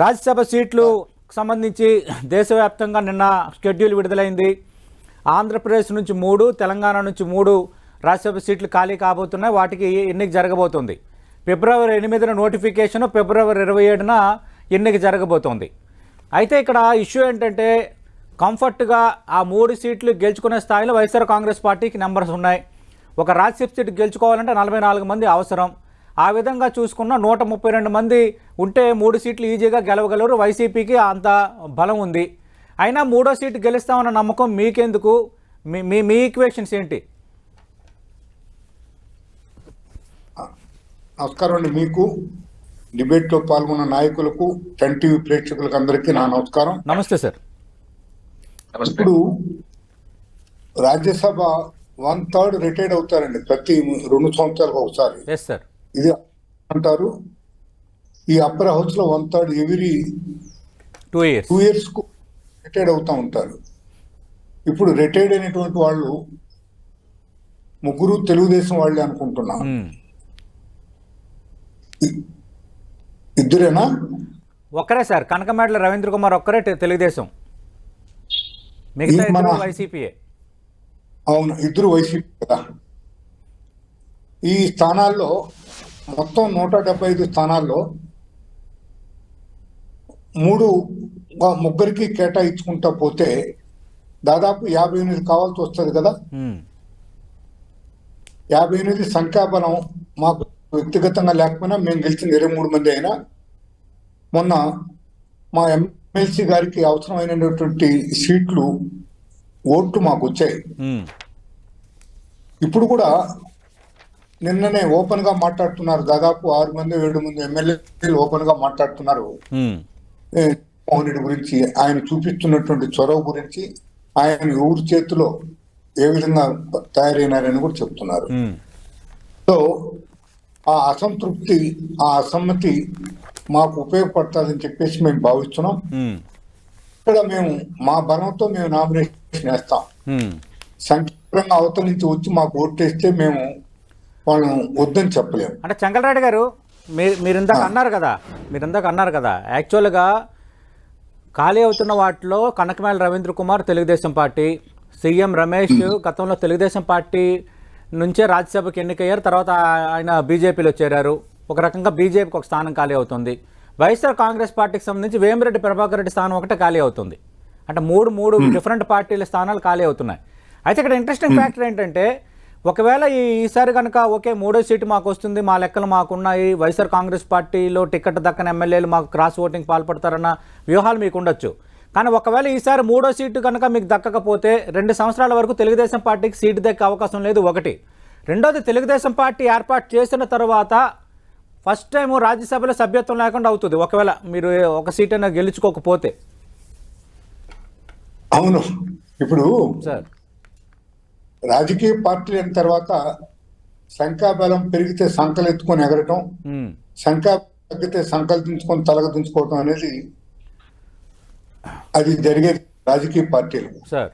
రాజ్యసభ సీట్లు సంబంధించి దేశవ్యాప్తంగా నిన్న షెడ్యూల్ విడుదలైంది. ఆంధ్రప్రదేశ్ నుంచి మూడు తెలంగాణ నుంచి మూడు రాజ్యసభ సీట్లు ఖాళీ కాబోతున్నాయి. వాటికి ఎన్నిక జరగబోతుంది. ఫిబ్రవరి ఎనిమిదిన నోటిఫికేషన్ ఫిబ్రవరి ఇరవై ఏడున ఎన్నిక జరగబోతోంది. అయితే ఇక్కడ ఇష్యూ ఏంటంటే కంఫర్ట్గా ఆ మూడు సీట్లు గెలుచుకునే స్థాయిలో వైఎస్ఆర్ కాంగ్రెస్ పార్టీకి నెంబర్స్ ఉన్నాయి. ఒక రాజ్యసభ సీట్ గెలుచుకోవాలంటే నలభై నాలుగు మంది అవసరం. ఆ విధంగా చూసుకున్న నూట ముప్పై రెండు మంది ఉంటే మూడు సీట్లు ఈజీగా గెలవగలరు. వైసీపీకి అంత బలం ఉంది. అయినా మూడో సీటు గెలుస్తామన్న నమ్మకం మీకెందుకు? మీ మీ మీ ఈక్వేషన్స్ ఏంటి? నమస్కారం అండి మీకు. డిబేట్లో పాల్గొన్న నాయకులకు టెన్ టీవీ ప్రేక్షకులకు అందరికీ నా నమస్కారం. నమస్తే సార్. ఇప్పుడు రాజ్యసభ వన్ థర్డ్ రిటైర్డ్ అవుతారండి. ప్రతి రెండు సంవత్సరాలకు ఒకసారి. ఎస్ సార్ ఇది అంటారు. ఈ అప్పర్ హౌస్లో one third every two years two ఇయర్స్కు retired అవుతా ఉంటారు. ఇప్పుడు రిటైర్డ్ అయినటువంటి వాళ్ళు ముగ్గురు తెలుగుదేశం వాళ్ళే అనుకుంటున్నా. ఇద్దరేనా? ఒక్కరే సార్ కనకమేడల రవీంద్ర కుమార్ ఒక్కరే తెలుగుదేశం. మిగతా వైసీపీయే. అవును ఇద్దరు వైసీపీ కదా. ఈ స్థానాల్లో మొత్తం నూట డెబ్బై ఐదు స్థానాల్లో మూడు ముగ్గురికి కేటాయించుకుంటా పోతే దాదాపు యాభై ఎనిమిది కావాల్సి వస్తుంది కదా. యాభై ఎనిమిది సంఖ్యాబలం మాకు వ్యక్తిగతంగా లేకపోయినా మేము గెలిచిన ఇరవై మూడు మంది అయినా మొన్న మా ఎమ్మెల్సీ గారికి అవసరమైనటువంటి సీట్లు ఓట్లు మాకు వచ్చాయి. ఇప్పుడు కూడా నిన్ననే ఓపెన్గా మాట్లాడుతున్నారు. దాదాపు ఆరు మంది ఏడు మంది ఎమ్మెల్యేలు ఓపెన్గా మాట్లాడుతున్నారు మోహన్ రెడ్డి గురించి ఆయన చూపిస్తున్నటువంటి చొరవ గురించి ఆయన ఊరి చేతిలో ఏ విధంగా తయారైనారని కూడా చెప్తున్నారు. సో ఆ అసంతృప్తి ఆ అసమ్మతి మాకు ఉపయోగపడుతుందని చెప్పేసి మేము భావిస్తున్నాం. ఇక్కడ మేము మా బలంతో మేము నామినేషన్ వేస్తాం. సంఖ్యాపరంగా అవతల నుంచి వచ్చి మాకు ఓటేస్తే మేము వాళ్ళని వద్దని చెప్పలేము అంటే చంగలరాయుడు గారు మీరు మీరు ఇందాక అన్నారు కదా మీరు ఇందాక అన్నారు కదా యాక్చువల్గా ఖాళీ అవుతున్న వాటిలో కనకమేల రవీంద్ర కుమార్ తెలుగుదేశం పార్టీ సీఎం రమేష్ గతంలో తెలుగుదేశం పార్టీ నుంచే రాజ్యసభకి ఎన్నికయ్యారు తర్వాత ఆయన బీజేపీలో చేరారు. ఒక రకంగా బీజేపీకి ఒక స్థానం ఖాళీ అవుతుంది. వైఎస్ఆర్ కాంగ్రెస్ పార్టీకి సంబంధించి వేమిరెడ్డి ప్రభాకర్ రెడ్డి స్థానం ఒకటే ఖాళీ అవుతుంది. అంటే మూడు మూడు డిఫరెంట్ పార్టీల స్థానాలు ఖాళీ అవుతున్నాయి. అయితే ఇక్కడ ఇంట్రెస్టింగ్ ఫ్యాక్టర్ ఏంటంటే ఒకవేళ ఈ ఈసారి కనుక ఓకే మూడో సీటు మాకు వస్తుంది మా లెక్కలు మాకున్నాయి వైఎస్ఆర్ కాంగ్రెస్ పార్టీలో టికెట్ దక్కని ఎమ్మెల్యేలు మాకు క్రాస్ ఓటింగ్ పాల్పడతారన్న వ్యూహాలు మీకు ఉండొచ్చు కానీ ఒకవేళ ఈసారి మూడో సీటు కనుక మీకు దక్కకపోతే రెండు సంవత్సరాల వరకు తెలుగుదేశం పార్టీకి సీటు దక్కే అవకాశం లేదు ఒకటి. రెండోది తెలుగుదేశం పార్టీ ఏర్పాటు చేసిన తర్వాత ఫస్ట్ టైం రాజ్యసభలో సభ్యత్వం లేకుండా అవుతుంది. ఒకవేళ మీరు ఒక సీట్ అయినా గెలుచుకోకపోతే. అవును. ఇప్పుడు సార్. రాజకీయ పార్టీలు అయిన తర్వాత సంఖ్యాబలం పెరిగితే సంకలు ఎత్తుకొని ఎగరటం సంఖ్య తగ్గితే సంకలు దించుకొని తలగ దించుకోవటం అనేది అది జరిగేది రాజకీయ పార్టీలు. సార్.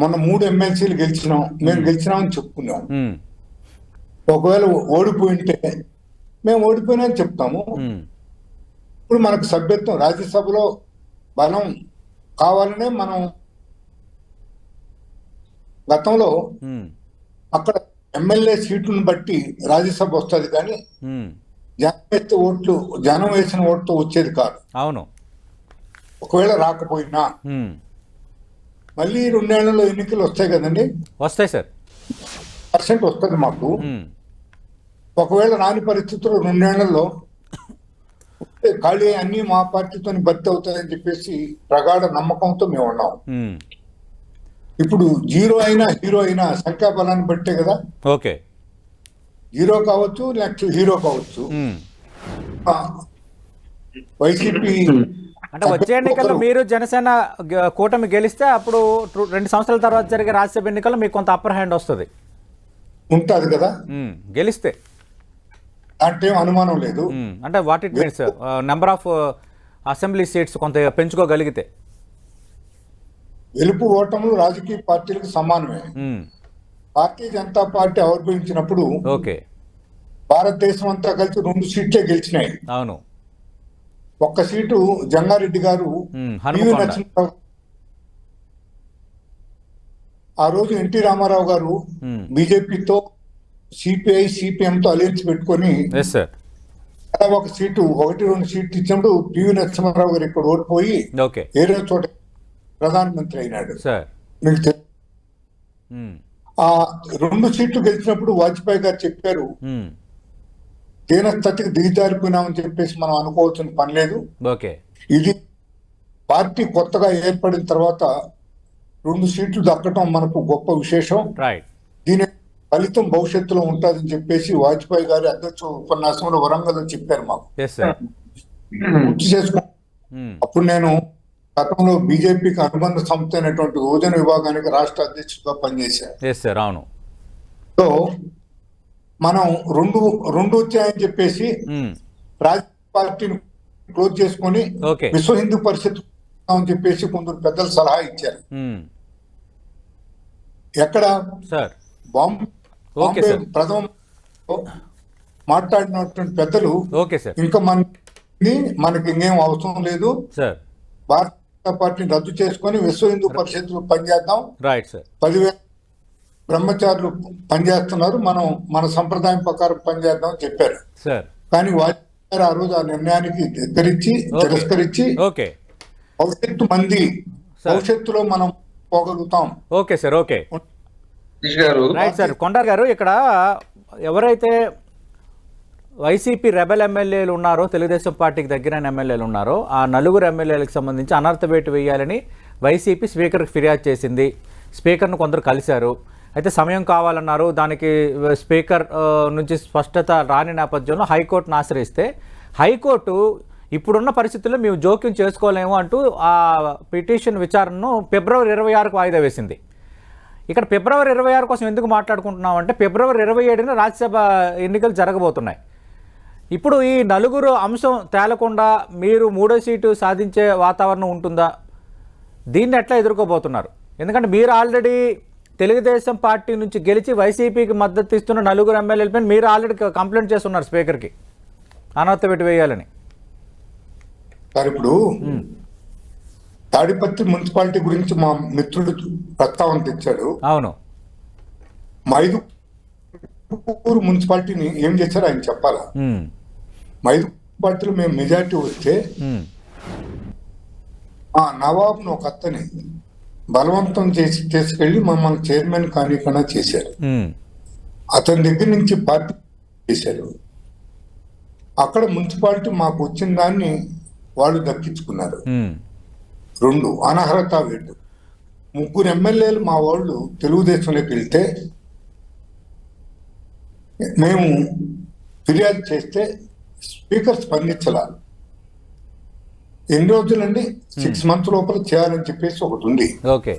మొన్న మూడు ఎమ్మెల్సీలు గెలిచినాం మేము గెలిచినామని చెప్పుకున్నాం. ఒకవేళ ఓడిపోయింటే మేము ఓడిపోయినా చెప్తాము. ఇప్పుడు మనకు సభ్యత్వం రాజ్యసభలో బలం కావాలనే మనం గతంలో అక్కడ ఎమ్మెల్యే సీట్లను బట్టి రాజ్యసభ వస్తుంది కానీ. జనం వేస్తే ఓట్లు జనం వేసిన ఓట్తో వచ్చేది కాదు. అవును. ఒకవేళ రాకపోయినా మళ్ళీ రెండేళ్ళలో ఎన్నికలు వస్తాయి కదండి? వస్తాయి సార్. పర్సెంట్ వస్తుంది మాకు. ఒకవేళ రాని పరిస్థితుల్లో రెండేళ్ళలో ఖాళీ అన్ని మా పార్టీతో భర్తీ అవుతాయని చెప్పేసి ప్రగాఢ నమ్మకంతో మేము ఉన్నాం. ఇప్పుడు జీరో అయినా హీరో అయినా సంఖ్యాబలాన్ని బట్టే కదా? ఓకే. జీరో కావచ్చు నెక్స్ట్ హీరో కావచ్చు. వైసీపీ అంటే వచ్చే ఎన్నికల్లో మీరు జనసేన గ- కూటమి గెలిస్తే అప్పుడు రెండు సంవత్సరాల తర్వాత జరిగే రాజ్యసభ ఎన్నికల్లో మీకు కొంత అప్పర్ హ్యాండ్ వస్తుంది. ఉంటుంది కదా? గెలిస్తే. అంటే అనుమానం లేదు. అంటే what it means number of assembly seats కొంత పెంచుకోగలిగితే. గెలుపు ఓటములు రాజకీయ పార్టీలకు సమానమే. భారతీయ జనతా పార్టీ ఆవిర్భవించినప్పుడు ఓకే. భారతదేశం అంతా కలిసి రెండు సీట్లే గెలిచినాయి. అవును. ఒక్క సీటు జంగారెడ్డి గారు ఆ రోజు ఎన్టీ రామారావు గారు బీజేపీతో సిపిఐ సిపిఎంతో అలయన్స్ పెట్టుకొని ఒక సీటు ఒకటి రెండు సీట్లు ఇచ్చినప్పుడు పివి నరసింహారావు గారు ఇక్కడ ఓడిపోయి ఏదో చోట ప్రధానమంత్రి అయినాడు. సార్. మీకు ఆ రెండు సీట్లు గెలిచినప్పుడు వాజ్పేయి గారు చెప్పారు దీనస్థితికి దిగజారిపోయినామని చెప్పేసి మనం అనుకోవాల్సిన పని లేదు. ఇది పార్టీ కొత్తగా ఏర్పడిన తర్వాత రెండు సీట్లు దక్కటం మనకు గొప్ప విశేషం. దీని ఫలితం భవిష్యత్తులో ఉంటుందని చెప్పేసి వాజ్పేయి గారి అధ్యక్ష ఉపన్యాసంలో వరంగల్ చెప్పారు మాకు. గుర్తు చేసుకో అప్పుడు నేను గతంలో బీజేపీకి అనుబంధ సంస్థ అయినటువంటి యువజన విభాగానికి రాష్ట్ర అధ్యక్షుడిగా సార్ అవును. సో మనం రెండు రెండు వచ్చాయని చెప్పేసి ఉమ్, రాజకీయ పార్టీని క్లోజ్ చేసుకొని విశ్వ హిందూ పరిషత్ అని చెప్పేసి కొందరు పెద్దలు సలహా ఇచ్చారు. ఉమ్, ఎక్కడ? సార్ బాంబే. ప్రథమ మాట్లాడినటువంటి పెద్దలు ఇంకా మనకి మనకి ఇంకేం అవసరం లేదు. జనతా పార్టీని రద్దు చేసుకొని విశ్వ హిందూ పరిషత్ పనిచేద్దాం. రైట్ సార్ పదివేల బ్రహ్మచారులు పనిచేస్తున్నారు. మనం మన సంప్రదాయం ప్రకారం పనిచేద్దాం అని చెప్పారు. సార్ కానీ వాజ్పేయి గారు ఆ రోజు ఆ నిర్ణయానికి ధిక్కరించి ఓకే. తిరస్కరించి ఓకే భవిష్యత్తు మంది. భవిష్యత్తులో మనం పోగలుగుతాం. ఓకే సార్ ఓకే గారు రైట్ సార్ కొండార్ గారు ఇక్కడ ఎవరైతే వైసీపీ రెబెల్ ఎమ్మెల్యేలు ఉన్నారో తెలుగుదేశం పార్టీకి దగ్గరైన ఎమ్మెల్యేలు ఉన్నారో ఆ నలుగురు ఎమ్మెల్యేలకు సంబంధించి అనర్థ వేటు వేయాలని వైసీపీ స్పీకర్కి ఫిర్యాదు చేసింది. స్పీకర్ను కొందరు కలిశారు. అయితే సమయం కావాలన్నారు. దానికి స్పీకర్ నుంచి స్పష్టత రాని నేపథ్యంలో హైకోర్టును ఆశ్రయిస్తే హైకోర్టు ఇప్పుడున్న పరిస్థితుల్లో మేము జోక్యం చేసుకోలేము అంటూ ఆ పిటిషన్ విచారణను ఫిబ్రవరి ఇరవై ఆరుకు వాయిదా వేసింది. ఇక్కడ ఫిబ్రవరి ఇరవై ఆరు కోసం ఎందుకు మాట్లాడుకుంటున్నాం అంటే ఫిబ్రవరి ఇరవై ఏడున రాజ్యసభ ఎన్నికలు జరగబోతున్నాయి. ఇప్పుడు ఈ నలుగురు అంశం తేలకుండా మీరు మూడో సీటు సాధించే వాతావరణం ఉంటుందా? దీన్ని ఎట్లా ఎదుర్కోబోతున్నారు? ఎందుకంటే మీరు ఆల్రెడీ తెలుగుదేశం పార్టీ నుంచి గెలిచి వైసీపీకి మద్దతు ఇస్తున్న నలుగురు ఎమ్మెల్యేలపై మీరు ఆల్రెడీ కంప్లైంట్ చేస్తున్నారు స్పీకర్కి. అనర్థ పెట్టి వేయాలని. సార్ ఇప్పుడు తాడిపత్రి మున్సిపాలిటీ గురించి మా మిత్రుడు ప్రస్తావన తెచ్చాడు. అవును. మైదుకూరు మున్సిపాలిటీని ఏం చేశారో ఆయన చెప్పాలా? మున్సిపాలిటీలో మేము మెజార్టీ వస్తే ఆ నవాబ్ను ఒక అత్తని బలవంతం చేసి తీసుకెళ్ళి మమ్మల్ని చైర్మన్ కానికన్నా చేశారు. అతని దగ్గర నుంచి పార్టీ చేశారు. అక్కడ మున్సిపాలిటీ మాకు వచ్చిన దాన్ని వాళ్ళు దక్కించుకున్నారు. రెండు అనర్హత వేటు ముగ్గురు ఎమ్మెల్యేలు మా వాళ్ళు తెలుగుదేశంలోకి వెళ్తే మేము ఫిర్యాదు చేస్తే స్పీకర్ స్పందించాల ఎన్ని రోజులండి? సిక్స్ మంత్స్ లోపల చేయాలని చెప్పేసి ఒకటి ఉంది. ఓకే.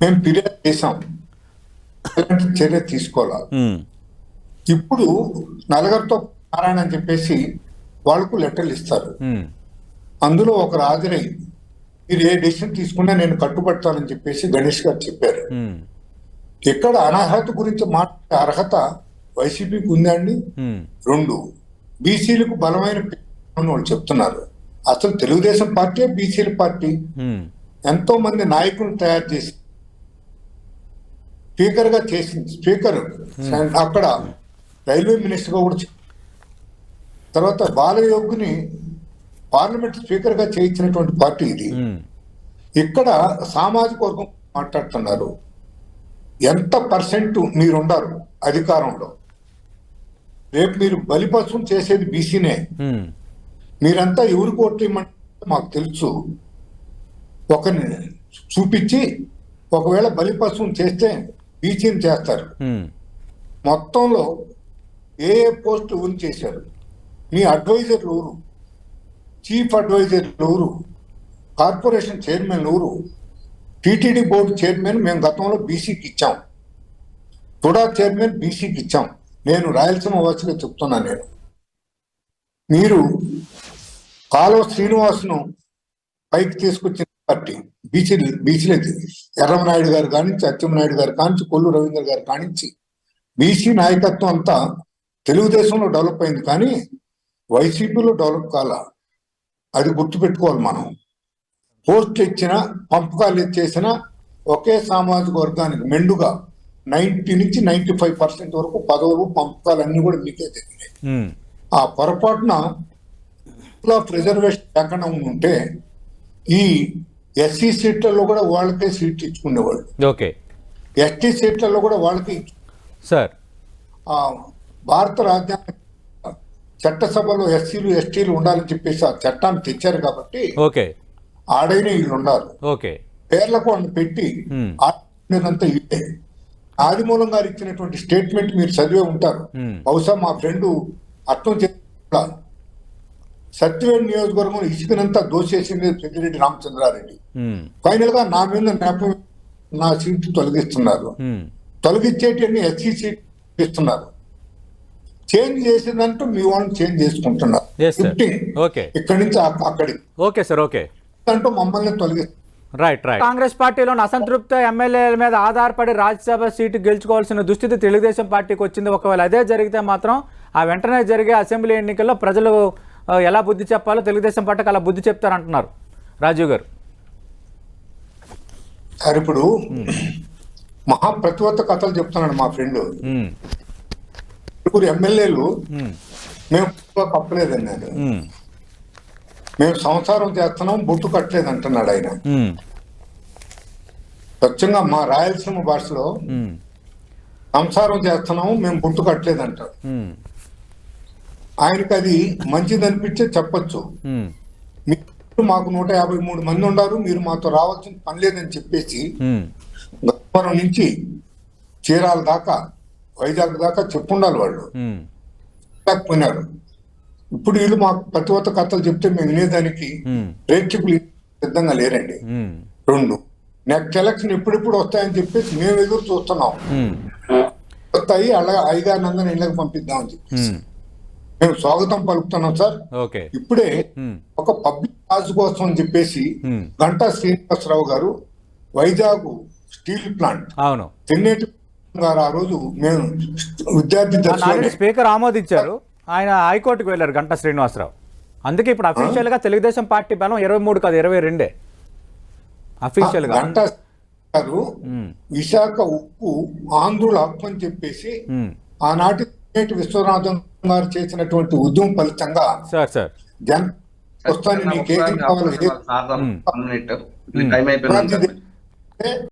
మేము ఫిర్యాదు చేసాం అలాంటి చర్య తీసుకోవాలా? ఉమ్, ఇప్పుడు నలుగురితో నారాయణ అని చెప్పేసి వాళ్ళకు లెటర్లు ఇస్తారు. ఉమ్, అందులో ఒకరు హాజరై మీరు ఏ డెసిషన్ తీసుకున్నా నేను కట్టుబడతానని చెప్పేసి గణేష్ గారు చెప్పారు. ఇక్కడ అనర్హత గురించి మాట్లాడే అర్హత వైసీపీకి ఉందా అండి? ఉమ్, రెండు. బీసీలకు బలమైన వాళ్ళు చెప్తున్నారు. అసలు తెలుగుదేశం పార్టీ బీసీల పార్టీ ఎంతో మంది నాయకులను తయారు చేసి స్పీకర్గా చేసింది. స్పీకర్ అక్కడ రైల్వే మినిస్టర్గా కూడా తర్వాత బాలయోగుని పార్లమెంట్ స్పీకర్గా చేయించినటువంటి పార్టీ ఇది. ఇక్కడ సామాజిక వర్గం మాట్లాడుతున్నారు. ఎంత పర్సెంట్ మీరుండారు అధికారంలో? రేపు మీరు బలిపశువు చేసేది బీసీనే. మీరంతా ఎవరికి ఓట్లు ఇమ్మంటే మాకు తెలుసు. ఒకరిని చూపించి ఒకవేళ బలిపశువుని చేస్తే బీసీని చేస్తారు. మొత్తంలో ఏ ఏ పోస్టులు ఊరి చేశారు? మీ అడ్వైజర్లు ఊరు చీఫ్ అడ్వైజర్లు ఊరు కార్పొరేషన్ చైర్మన్ ఊరు టీటీడీ బోర్డు చైర్మన్ మేము గతంలో బీసీకి ఇచ్చాం. తుడా చైర్మన్ బీసీకి ఇచ్చాం. నేను రాయలసీమ వాసిగా చెప్తున్నా నేను. మీరు కాలువ శ్రీనివాస్ను పైకి తీసుకొచ్చిన పార్టీ బీసీ బీసీలది ఎర్రమనాయుడు గారు కానించి అచ్చెన్నాయుడు గారు కానించి కొల్లు రవీంద్ర గారు కానించి బీసీ నాయకత్వం అంతా తెలుగుదేశంలో డెవలప్ అయింది కానీ వైసీపీలో డెవలప్ కాల. అది గుర్తుపెట్టుకోవాలి మనం. పోస్టులు ఇచ్చిన పంపకాలు ఇచ్చేసిన ఒకే సామాజిక వర్గానికి మెండుగా నైన్టీ నుంచి నైన్టీ ఫైవ్ పర్సెంట్ వరకు పదవులు పంపకాలు అన్ని కూడా మీకే జరిగినాయి ఉమ్, ఆ పొరపాటున రిజర్వేషన్ లేకుండా ఉంటే ఈ ఎస్సీ సీట్లలో కూడా వాళ్ళకే సీట్లు ఇచ్చుకునేవాళ్ళు. ఓకే. ఎస్టీ సీట్లలో కూడా వాళ్ళకి సార్. ఆ భారత రాజ్యాంగ చట్టసభలో ఎస్సీలు ఎస్టీలు ఉండాలని చెప్పేసి ఆ చట్టాన్ని తెచ్చారు కాబట్టి ఓకే. ఆడైన వీళ్ళు ఉండాలి. ఓకే. పేర్లకు వాళ్ళని పెట్టి. ఆడినంతా ఇదే ఆదిమూలం గారు ఇచ్చినటువంటి స్టేట్మెంట్ మీరు చదివే ఉంటారు. బహుశా మా ఫ్రెండ్ అర్థం చేస్తా సత్యవేడ్ నియోజకవర్గం ఇసుకనంతా దోసేసింది పెద్దిరెడ్డి రామచంద్రారెడ్డి. ఫైనల్గా నా మీద నెపం నా సీట్లు తొలగిస్తున్నారు. ఉమ్, తొలగించేటి ఎస్సీ సీట్ ఇస్తున్నారు. చేంజ్ చేసిందంటూ మీ వాళ్ళని చేంజ్ చేసుకుంటున్నారు. ఇక్కడి నుంచి అక్క- అక్కడికి. ఓకే సార్ ఓకే అంటూ మమ్మల్ని తొలగిస్తున్నారు రైట్ రైట్ కాంగ్రెస్ పార్టీలోని అసంతృప్త ఎమ్మెల్యేల మీద ఆధారపడి రాజ్యసభ సీటు గెలుచుకోవాల్సిన దుస్థితి తెలుగుదేశం పార్టీకి వచ్చింది. ఒకవేళ అదే జరిగితే మాత్రం ఆ వెంటనే జరిగే అసెంబ్లీ ఎన్నికల్లో ప్రజలు ఎలా బుద్ధి చెప్పాలో తెలుగుదేశం పార్టీకి అలా బుద్ధి చెప్తారంటున్నారు. రాజీవ్ గారు. సార్ ఇప్పుడు మహాప్రతివత్త కథలు చెప్తున్నాడు మా ఫ్రెండ్. నలుగురు ఎమ్మెల్యేలు ఉమ్, మేము ఉమ్, మేము సంసారం చేస్తున్నాం బొట్టు కట్టలేదు అంటున్నాడు ఆయన. స్వచ్ఛంగా మా రాయలసీమ భాషలో సంసారం చేస్తున్నాము మేము బొట్టు కట్టలేదు అంటాడు. ఉమ్, ఆయనకి అది మంచిది అనిపించే చెప్పొచ్చు మీరు మాకు నూట యాభై మూడు మంది ఉన్నారు మీరు మాతో రావాల్సిన పని లేదని చెప్పేసి గతంలో నుంచి చీరాల దాకా వైజాగ్ దాకా చెప్పుండాలి వాళ్ళు. ఉమ్, లేకపోయినారు. ఇప్పుడు వీళ్ళు మాకు ప్రతివత కథలు చెప్తే మేము వినేదానికి ప్రేక్షకులు సిద్ధంగా లేరండి. రెండు నెక్స్ట్ ఎలక్షన్ ఎప్పుడెప్పుడు వస్తాయని చెప్పేసి మేము ఎదురు చూస్తున్నాం. వస్తాయి అలా అయ్యగానందని ఇళ్ళకి పంపిద్దామని చెప్పేసి. మేము స్వాగతం పలుకుతున్నాం సార్. ఇప్పుడే ఒక పబ్లిక్ కాజ్ కోసం అని చెప్పేసి గంటా శ్రీనివాసరావు గారు వైజాగ్ స్టీల్ ప్లాంట్ అవును. తెన్నేటి గారు ఆ రోజు మేము విద్యార్థి స్పీకర్ ఆమోదించారు. ఆయన హైకోర్టుకు వెళ్ళారు గంటా శ్రీనివాసరావు. అందుకే ఇప్పుడు అఫీషియల్గా తెలుగుదేశం పార్టీ బలం ఇరవై మూడు కాదు ఇరవై రెండే. అఫీషియల్గా. గంటా గారు విశాఖ ఉక్కు ఆంధ్రుల హక్కు అని చెప్పేసి. ఆనాటి విశ్వనాథం గారు చేసినటువంటి ఉద్యమం ఫలితంగా సార్ సార్. జన్ వస్తాను నీకేం కావాలి టైం అయిపోయింది. ఏ-